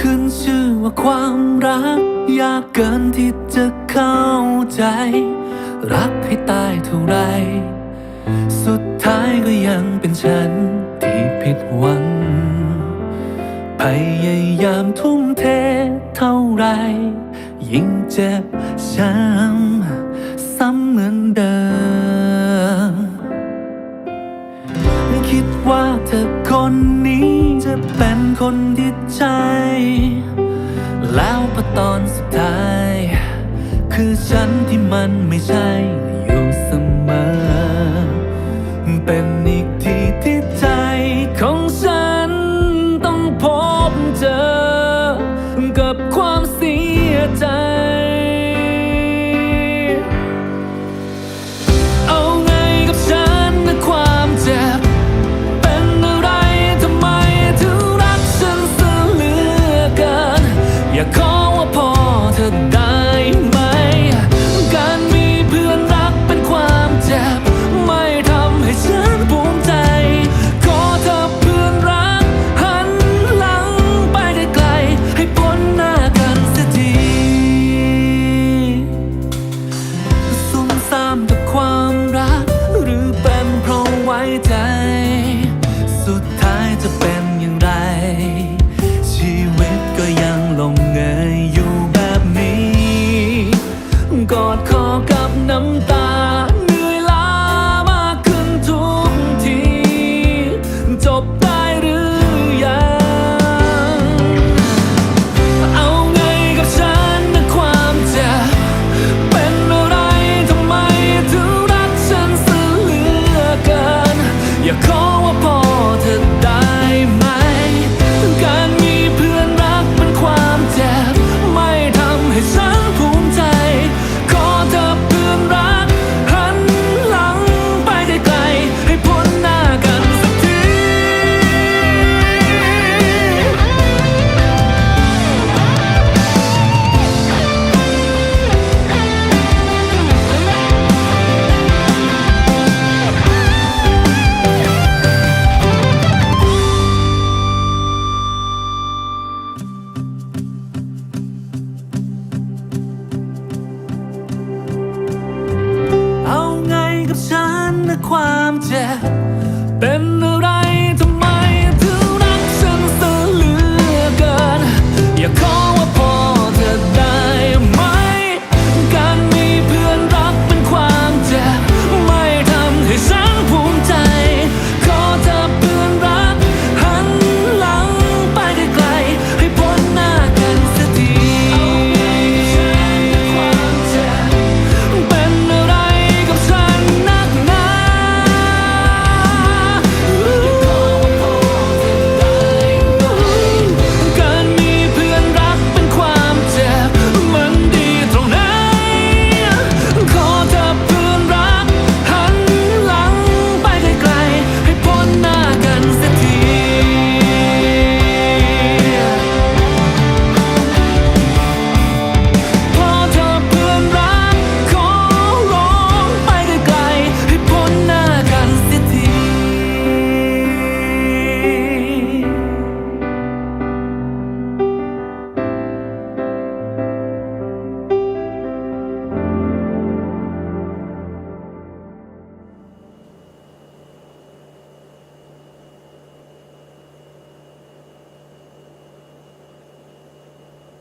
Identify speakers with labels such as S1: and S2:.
S1: ขึ้นชื่อว่าความรัก ยากเกินที่จะเข้าใจ รักให้ตายเท่าไร สุดท้ายก็ยังเป็นฉันที่ผิดหวัง พยายามทุ่มเทเท่าไร ยิ่งเจ็บช้ำซ้ำเหมือนเดิม คิดว่าเธอคนนี้จะเป็น คนที่ใจ แล้วปอตอนสุดท้าย คือฉันที่มันไม่ใช่อยู่เสมอเป็น คือความเจ็บ